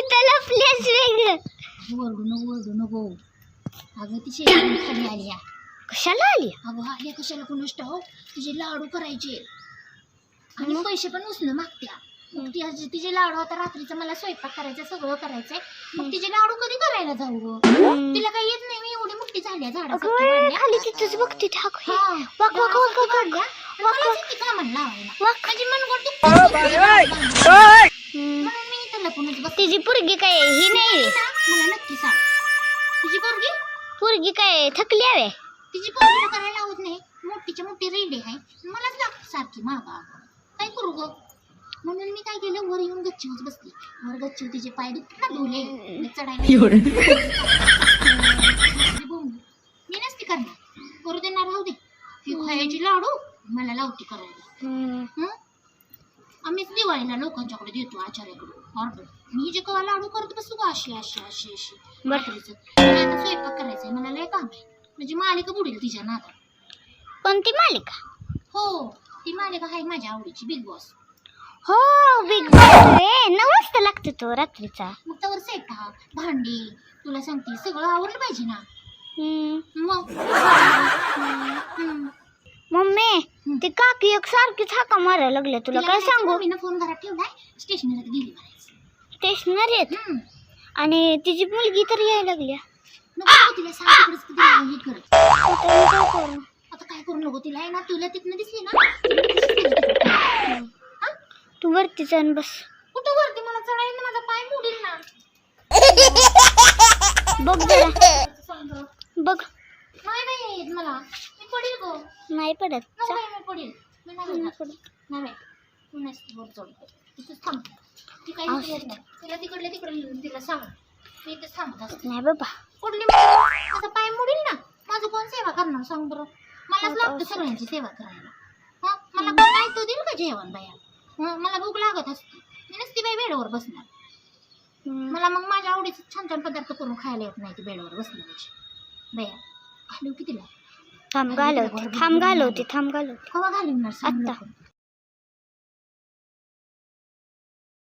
त्याला प्लेस वेगळं. ओरडू नको ओरडू नको. अगं ती शेजारी खाली आली या. कशाला आली? अगं आले कशाला कोण हो? तिचे लाडू करायचे. आणि पैसे पण उचलून मागत्या. मग ती तिचे लाडू आता रात्रीचं मला स्वयंपाक करायचा सगळं करायचंय. मग तिचे लाडू कधी करायला जाऊ गं? तिला काही येत नाही मी एवढी मोठी झाली आहे अगं झाडासारखी वय, वाढल्या. खाली तिथंच बघते ठाक. हे. हा, वाक, वाक, वाक, वाक, तिची पोरगी काय ही नाही. रे. मला नक्की सांग. तुझी पोरगी? पोरगी काय थकली आहे. तिची पोरगीला करायला लावत नाही. मोठीच्या मोठी रेडी आहे. मलाच लागते सारखी मागा काय करू ग? म्हणून मी काय केलं? वर येऊन गच्चीवर बसली. वर गच्चीवर तिचे पाय दुखत ना धुले चढायला. मी नसते करणार. करू देणार राहू दे. खायची लाडू. मला लावते करायला. हम्म. हं? आम्हीच दिवाळीला लोकांच्याकडे देतो आचार्याकडे ऑर्डर. मी जे कवा लाडू करत बसू का अशी अशी अशी अशी? बरं. मला आता स्वयंपाक करायचंय मला लय काम आहे. म्हणजे मालिका बुडेल तिच्या नादात. कोणती मालिका? हो ती मालिका आहे माझ्या आवडीची बिग बॉस हो बिग बॉस रे. नऊ वाजता लागतो तो रात्रीचा. मग त्यावर सेटा भांडी तुला सांगते सगळं आवडलं पाहिजे ना? हम्म. मग हं. ते काकी एक सारखीच हाका मारायला लागले तुला काय सांगू? मम्मीनं फोन घरात ठेवलाय स्टेशनरीत गेली म्हणायचं. स्टेशनरी आहेत? हं. आणि तिची मुलगी तर यायला लागली नको तिला सांग तिकडेच तिला हे कर. आता मी काय करू? आता काय करू नको तिला आहे ना तुला तिथनं दिसली ना हा? तू वरती जाऊन बस. कुठं वरती? मला चढायला माझा पाय मोडील ना. बघ जरा. सांग. बरं. बघ. नाही नाही येत मला. मी पडेल गो. नाही पडत. नको चा- बाई, मी पडेल मी. तू नसती वर चढतो तिथंच थांब. ती काही येत नाही. तिला तिकडले तिकडे तिला सांग. मी इथेच थांबत असते. नाही बाबा. म्हणजे माझा पाय मोडील ना. माझं कोण सेवा करणार सांग बरं. मलाच लागतं सगळ्यांची सेवा करायला. हा? मला नाही तो देईल का जेवण बाया? हं, मला भूक लागत असते. मी नसती बाई बेडवर बसणार. मला मग माझ्या आवडीचे छान छान पदार्थ करून खायला येत नाही ते बेडवर बसल्यापेक्षा बया घालू कितीला? थांब घालवते थांब घालवते थांब घालवते घालून आत्ता.